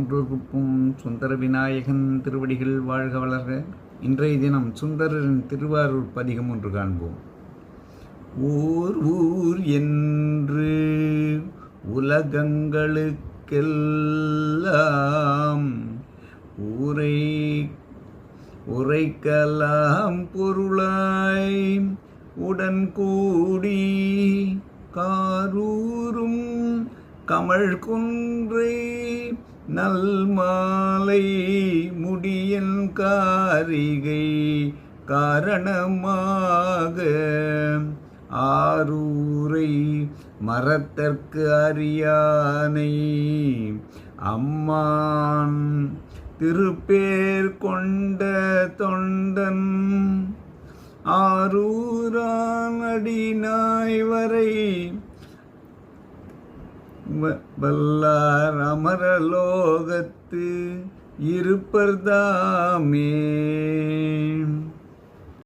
குன்றுகுப்பும் சுந்தர விநாயகன் திருவடிகள் வாழ்க வளர்க. இன்றைய தினம் சுந்தரரின் திருவாரூர் பதிகம் ஒன்று காண்போம். ஊர் ஊர் என்று உலகங்களுக்கெல்லாம் ஊரை உரைக்கலாம் பொருளாய் உடன் கூடி காரூரும் கமழ் குன்றை நல் மாலை முடியன் காரிகை காரணமாக ஆரூரை மரத்தற்கு அறியானை அம்மான் திருப்பேர் கொண்ட தொண்டன் ஆரூரான் அடிநாய் வரை வல்லார் அமரலோகத்து இருப்பர்தாமே